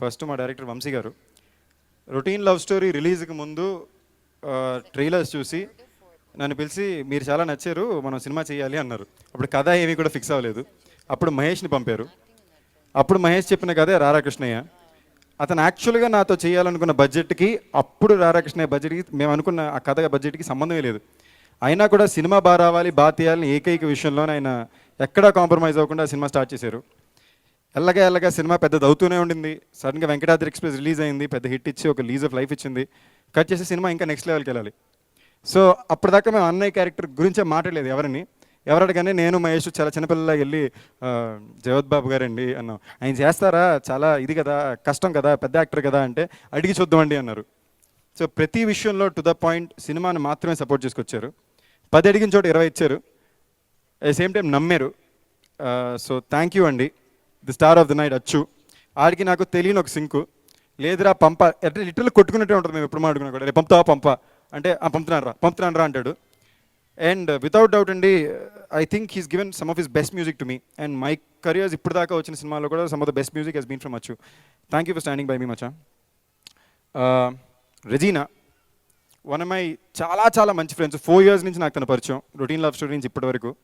First మా director Vamsi గారు. Routine love story రిలీజ్కి ముందు ట్రైలర్స్ చూసి నన్ను పిలిచి మీరు చాలా నచ్చారు మనం సినిమా చేయాలి అన్నారు. అప్పుడు కథ ఏమీ కూడా ఫిక్స్ అవ్వలేదు. అప్పుడు మహేష్ని పంపారు. అప్పుడు మహేష్ చెప్పిన కథే రారాకృష్ణయ్య అతను యాక్చువల్గా నాతో చేయాలనుకున్న బడ్జెట్కి అప్పుడు రారాకృష్ణయ్య బడ్జెట్కి మేము అనుకున్న ఆ కథ బడ్జెట్కి సంబంధమే లేదు. అయినా కూడా సినిమా బాగా రావాలి బాగా తీయాలని ఏకైక విషయంలోనే ఆయన ఎక్కడా కాంప్రమైజ్ అవ్వకుండా సినిమా స్టార్ట్ చేశారు. ఎల్లగా ఎల్లగా సినిమా పెద్దది అవుతూనే ఉండింది. సడన్గా వెంకటాద్రి ఎక్స్ప్రెస్ రిలీజ్ అయింది పెద్ద హిట్ ఇచ్చి ఒక లీజ్ ఆఫ్ లైఫ్ ఇచ్చింది. కట్ చేసి సినిమా ఇంకా నెక్స్ట్ లెవెల్కి వెళ్ళాలి. సో అప్పటిదాకా మేము అన్నయ్య క్యారెక్టర్ గురించే మాట్లాడలేదు ఎవరిని. ఎవరడగానే నేను మహేష్ చాలా చిన్నపిల్లలా వెళ్ళి ఆ, జగత్ బాబు గారండి అన్నాం. ఆయన చేస్తారా? చాలా ఇది కదా కష్టం కదా పెద్ద యాక్టర్ కదా అంటే అడిగి చూద్దామండి అన్నారు. సో ప్రతి విషయంలో టు ద పాయింట్ సినిమాని మాత్రమే సపోర్ట్ చేసుకొచ్చారు. పది అడిగిన చోట ఇరవై ఇచ్చారు. అట్ సేమ్ టైం నమ్మారు. సో థ్యాంక్ యూ అండి. The star of the night Achu. ఆడికి నాకు తెలియని ఒక సింకు లేదురా పంప అంటే లిటరల్ కొట్టుకున్నట్టే ఉంటుంది మేము ఎప్పుడు మాట్లాడుకున్నా కూడా. రేపు పంపుతావా పంప. అంటే "ఆ, పంపుతున్నాను రా పంపుతున్నాను రా అంటాడు. అండ్ వితౌట్ డౌట్ అండి I think he's given some of his best music to me and my careers ఇప్పుడు దాకా వచ్చిన సినిమాలో కూడా some of the best music he's been from Achu. Thank you for standing by me మచా Regina one my చాలా చాలా మంచి friends four years నుంచి నాకు తన పరిచయం. రొటీన్ లవ్ స్టోరీ నుంచి ఇప్పటి వరకు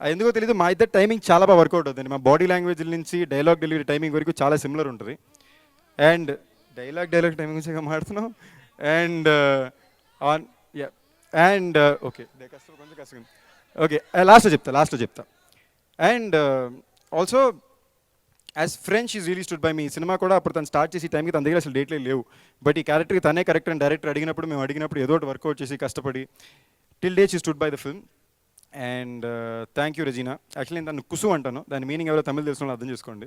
ఎందుకో తెలియదు మా ఇద్దరు టైమింగ్ చాలా బాగా వర్కౌట్ అవుతుంది. మా బాడీ లాంగ్వేజ్ నుంచి డైలాగ్ డెలివరీ టైమింగ్ వరకు చాలా సిమిలర్ ఉంటుంది. అండ్ డైలాగ్ డైలాగ్ టైమింగ్ నుంచి మాట్లాడుతున్నాం అండ్ ఆన్ అండ్ ఓకే కష్టం కొంచెం కష్టం. ఓకే లాస్ట్లో uh, చెప్తా లాస్ట్లో చెప్తా. And also as friend is release today by me cinema కూడా అప్పుడు తను స్టార్ట్ చేసి టైంకి తన దగ్గర అసలు డేట్లే లేవు. బట్ ఈ క్యారెక్టర్కి తనే కరెక్ట్ అని డైరెక్టర్ అడిగినప్పుడు మేము అడిగినప్పుడు ఏదో ఒకటి వర్కౌట్ చేసి కష్టపడి టిల్ డే ఈ stood by the film and thank you Regina actually నేను దాన్ని కుసు అంటాను. దాని మీనింగ్ ఎవరో తమిళ తెలుసు అర్థం చేసుకోండి.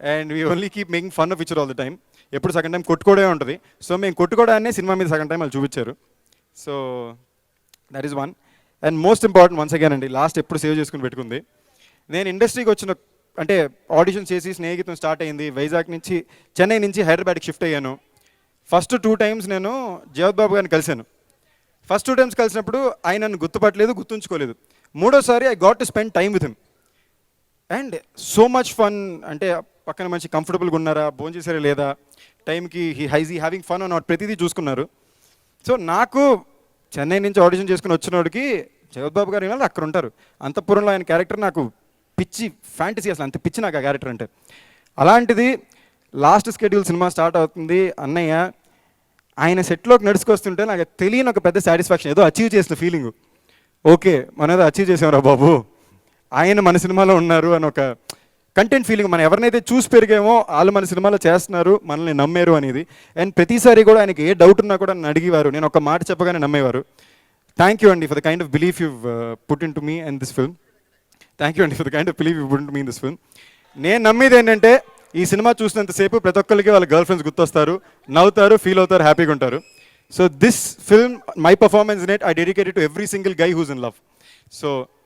And we only keep making fun of each other all the time ఎప్పుడు సెకండ్ టైం కొట్టుకోవడమే ఉంటుంది. సో మేము కొట్టుకోవడాన్ని సినిమా మీద సెకండ్ టైం వాళ్ళు చూపించారు. So that is one and most important once again అండి లాస్ట్ ఎప్పుడు సేవ్ చేసుకుని పెట్టుకుంది. నేను ఇండస్ట్రీకి వచ్చిన అంటే ఆడిషన్ చేసి స్నేహితం స్టార్ట్ అయింది. వైజాగ్ నుంచి చెన్నై నుంచి హైదరాబాద్కి షిఫ్ట్ అయ్యాను. ఫస్ట్ టూ టైమ్స్ నేను జగత్ బాబు గారిని కలిశాను. ఫస్ట్ టూ టైమ్స్ కలిసినప్పుడు ఆయన నన్ను గుర్తుపట్టలేదు గుర్తుంచుకోలేదు. మూడోసారి I got to spend time with him and so much fun అంటే పక్కన మంచి కంఫర్టబుల్గా ఉన్నారా భోజనం చేసారా లేదా టైంకి he is having fun not ప్రతిదీ చూసుకున్నారు. సో నాకు చెన్నై నుంచి ఆడిషన్ చేసుకుని వచ్చినోడికి జగద్బాబు గారు వాళ్ళు అక్కడ ఉంటారు. అంతఃపురంలో ఆయన క్యారెక్టర్ నాకు పిచ్చి ఫ్యాంటసీ అసలు అంత పిచ్చి నాకు ఆ క్యారెక్టర్ అంటే. అలాంటిది లాస్ట్ స్కెడ్యూల్ సినిమా స్టార్ట్ అవుతుంది అన్నయ్య ఆయన సెట్లోకి నడుచుకొస్తుంటే నాకు తెలియని ఒక పెద్ద సాటిస్ఫాక్షన్ ఏదో అచీవ్ చేసిన ఫీలింగ్ ఓకే మనం ఏదో అచీవ్ చేసాంరా బాబు? ఆయన మన సినిమాలో ఉన్నారు అని ఒక కంటెంట్ ఫీలింగ్ మనం ఎవరినైతే చూసి పెరిగామో వాళ్ళు మన సినిమాలో చేస్తున్నారు మనల్ని నమ్మారు అనేది. అండ్ ప్రతిసారి కూడా ఆయనకి ఏ డౌట్ ఉన్నా కూడా నన్ను అడిగేవారు. నేను ఒక మాట చెప్పగానే నమ్మేవారు. థ్యాంక్ యూ అండి for the kind of belief you put in to me and this film thank you అండి for the kind of belief you put in to me in this film నేను నమ్మేది ఏంటంటే ఈ సినిమా చూసినంతసేపు ప్రతి ఒక్కరికి వాళ్ళ girl friends గుర్తొస్తారు నవ్వుతారు feel అవుతారు హ్యాపీగా ఉంటారు. So this film my performance net I dedicated to every single guy who's in love so